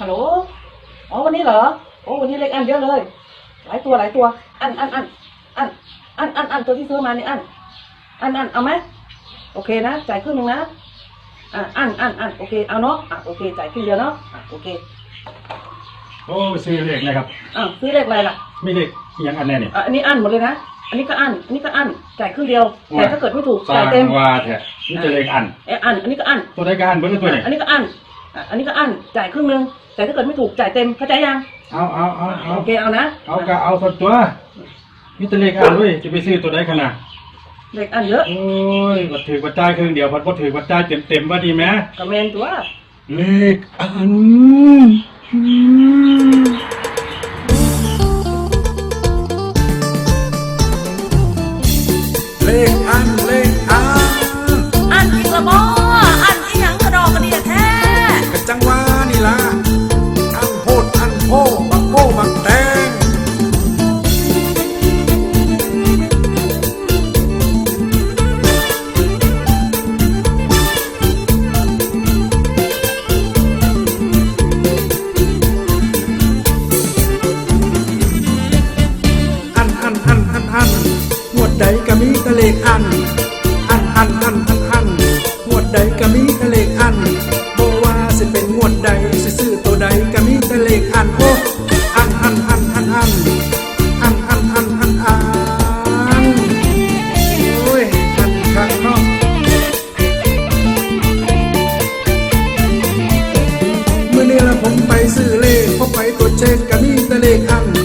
ฮัลโหล อ๋อวันนี้เหรอ โอ้วันนี้เลขอันเยอะเลย หลายตัวหลายตัว อันอันอันอันอันอันอันตัวที่ซื้อมานี่อัน อันอันเอาไหมโอเคนะ จ่ายครึ่งหนึงนะ อะอันอันอันโอเค เอาเนาะ อะโอเค จ่ายครึ่งเดียวเนาะ อะโอเค โอ้ซื้อเลขนะครับ อะซื้อเลขอะไรล่ะ ไม่เลขอิหยังอันแน่เนี่ย อะอันนี้อันหมดเลยนะ อันนี้ก็อัน อันนี้ก็อัน จ่ายครึ่งเดียว แต่ถ้าเกิดไม่ถูกสร้าจ่ายงเต็มว่าแท้นี่จะเลขอัน เอยอัน อันนี้ก็อัน ตัวใดกอันเบิ้ลตัวไหนอันนี้ก็อัน อะอันนี้ก็อันจ่ายครึ่งหนึงแต่ถ้าเกิดไม่ถูกจ่ายเต็มเข้าใจยังเอาเอาเอาเอาโอเคเอานะเอากะเอาสักตัวมีแต่เลขอันเว้ยจะไปซื้อตัวใดขนาดเลขอันเยอะโอ้ยบัดถือบัดจ่ายครึ่งเดียวพัดบ่ถือบัดจ่ายเต็มเต็มๆว่าดีไหมก็เมนตัว เลขอัน ก็มีแตะเลอัน อันอันอันอันอันหมวดใดก็มีแตะเลอันบ่ว่าสิเป็นหมวดใดสิซื้อตัวใดก็มีแตะเลอันโอ้อันอันอันอันอันอันอันอันอันอันโอ้ยอันข้างนอกเมื่อนี้ละผมไปซื้อเลขพอไปตัวจเช็คก็มีแต่เลอัน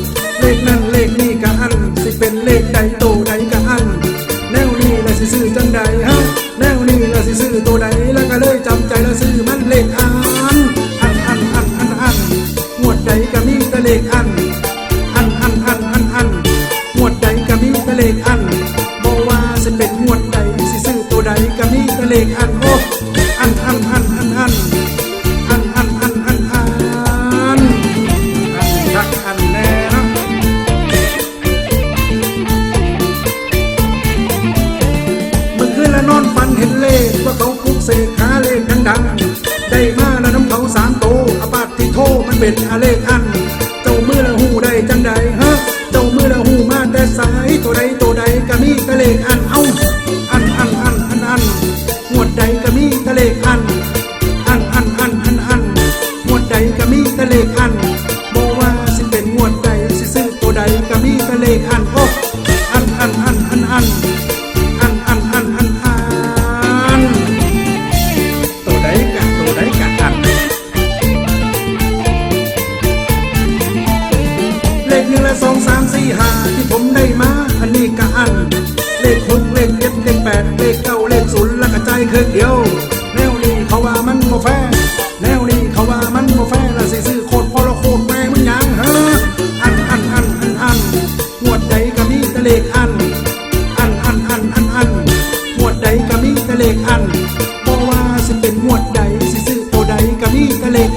สิซื้อจังใดฮะแนวนี้ละสิซื้อตัวใดแล้วก็เลยจำใจละซื้อมันเลขอันอันอันอันอันอันหมวดใดก็มีแต่เลขอันอันอันอันอันอันหมวดใดก็มีแต่เลขอันบอกว่าสิเป็นหมวดใดสิซื้อตัวใดก็มีแต่เลขอัน เห็นเลขว่าเขาคุกเสกหาเลขดังๆได้มาแล้วน้ำเขาสามโตอาปาติโทมันเป็นอาเลขอัน เจ้ามือละหูได้จังใดฮะ เจ้ามือละหูมาแต่สายตัวใดตัวใดก็มีตะเลขอันเอาอันอันอันอันอันหมวดใดก็มีตะเลขอัน อันอันอันอันอันหมวดใดก็มีตะเลขอัน วดใดสิซื้อตัวใดก็มีแต่เลข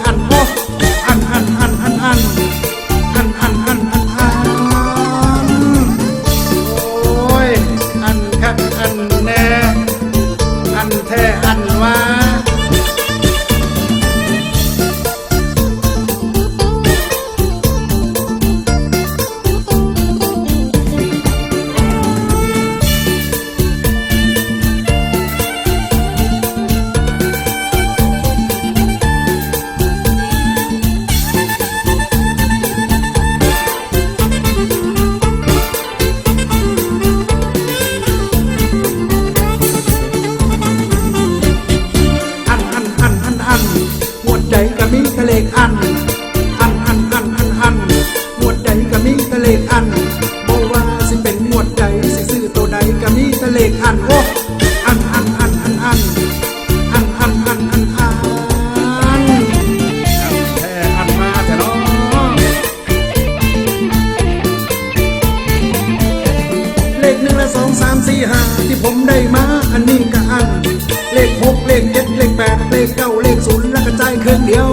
肯留